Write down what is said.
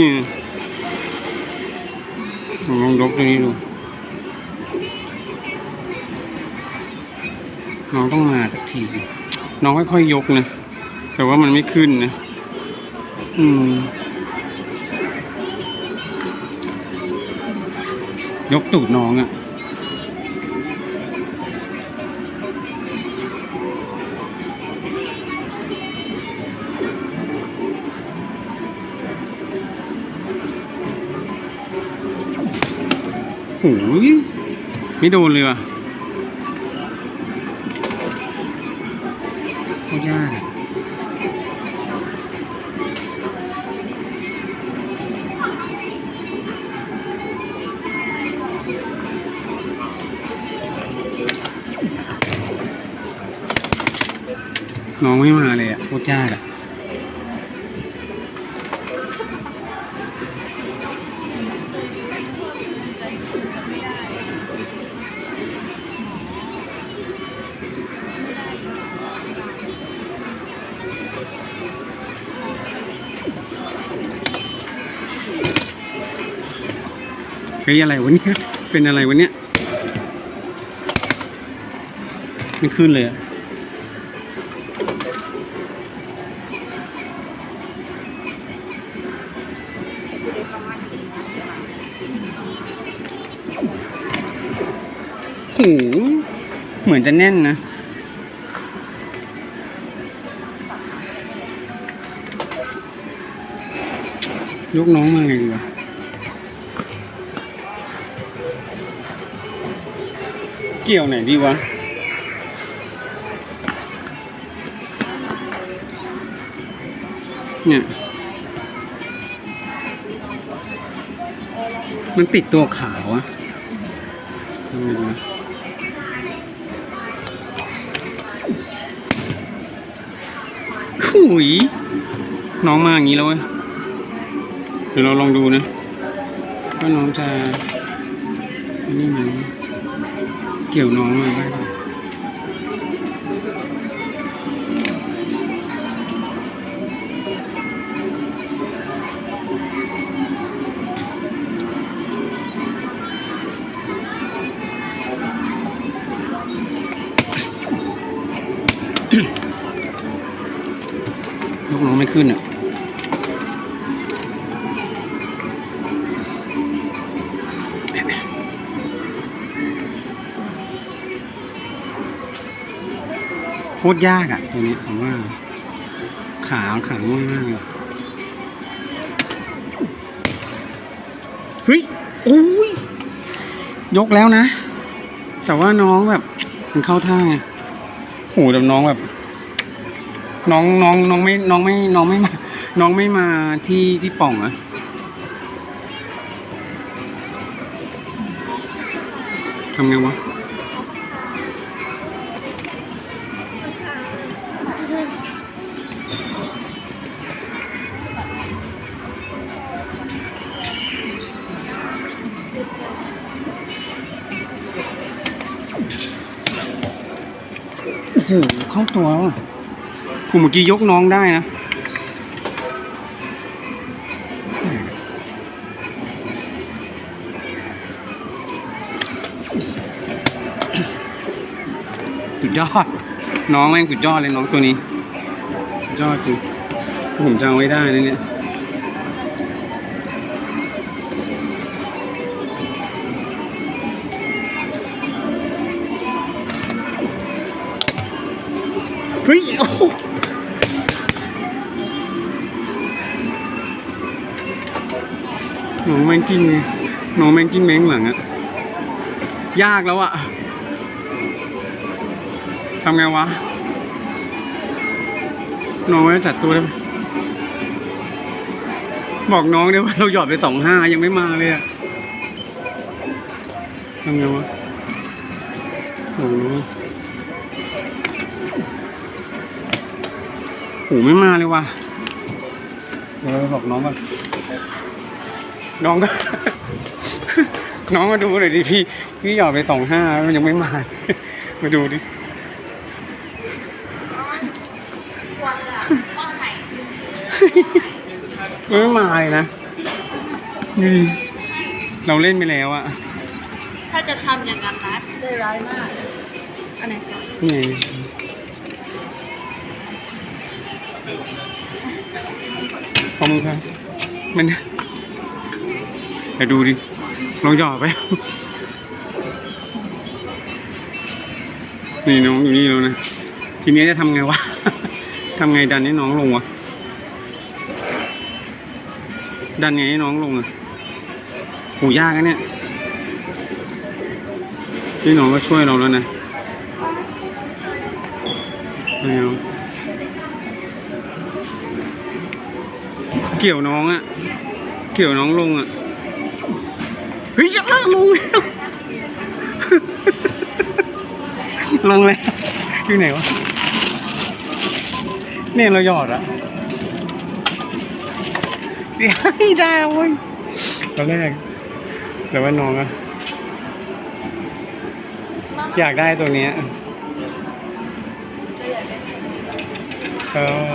นี่ลองยกตรงนี้ดูน้องต้องมาสักทีสิ น้องค่อยๆยกนะ แต่ว่ามันไม่ขึ้นนะ อืม ยกตูดน้องอะ่ะ โอ้ยไม่โดนเลยว่ะโคตรยากน้องไม่มาเลยอะโคตรยากอะ เฮ้ยอะไรวะเนี่ย เป็นอะไรวะเนี่ยไม่ขึ้นเลยอะโหเหมือนจะแน่นนะยกน้องมาไงดีวะ เกี่ยวไหนดีวะเนี่ย มันติดตัวขาวอะทำไงดีวะขุยน้องมาอย่างนี้แล้วเว้ย เดี๋ยวเราลองดูนะ ว่าน้องจะนนี้ไหม เกี่ยวน้องมาได้ยกน้องไม่ขึ้นอะ คตรยากอะตัวนี้ผมว่า ขาขาง่วงมากเลยเฮ้ยโอ้ยยกแล้วนะ แต่ว่าน้องแบบ มันเข้าท่าไงโหแต่น้องแบบ น้องน้องน้องไม่น้องไม่น้องไม่มา น้องไม่มาที่ที่ป่องอะทำไงวะ โหเข้าตัวว่ะผมเมื่อกี้ยกน้องได้นะสุดยอด น้องแม่งสุดยอดเลยน้องตัวนี้ยอดจริงผมจะเอาไว้ได้นะเนี่ย เฮ้ยโอ้โหน้องแมงกิ้งเลยน้องแมงกิ้งแมงหลังอะยากแล้วอะทำไงวะน้องว่จะจัดตัวได้บอกน้องด้วยว่าเราหยอดไปสองห้ายังไม่มาเลยอะทำไงวะโอ้โห โหไม่มาเลยว่ะเดี๋ยวเราบอกน้องก่อนน้องก็ น้องมาดูหน่อยดิพี่ พี่หยอดไปสองห้ามันยังไม่มา มาดูดิมันไม่มาเลยนะนี่ดิเราเล่นไปแล้วอะถ้าจะทำอย่างนั้นนะใจร้ายมากอันไหนคะนี่ ไงขอบคุณครับมันไปดูดิลองหยอดไป นี่น้องอยู่นี่แล้วนะ ทีนี้จะทำไงวะ ทำไงดันให้น้องลงวะ ดันไงให้น้องลงอะโหยากนะเนี่ยพี่น้องก็ช่วยเราแล้วนะไม่เอา เกี่ยวน้องอะเกี่ยวน้องลงอะเฮ้ยจะลงแล้วลงแล้วอยู่ไหนวะเนี่ยเราหยอดอะเดี๋ยวให้ได้เว้ยตอนแรกแต่ว่าน้องอะอยากได้ตัวเนี้ยเออ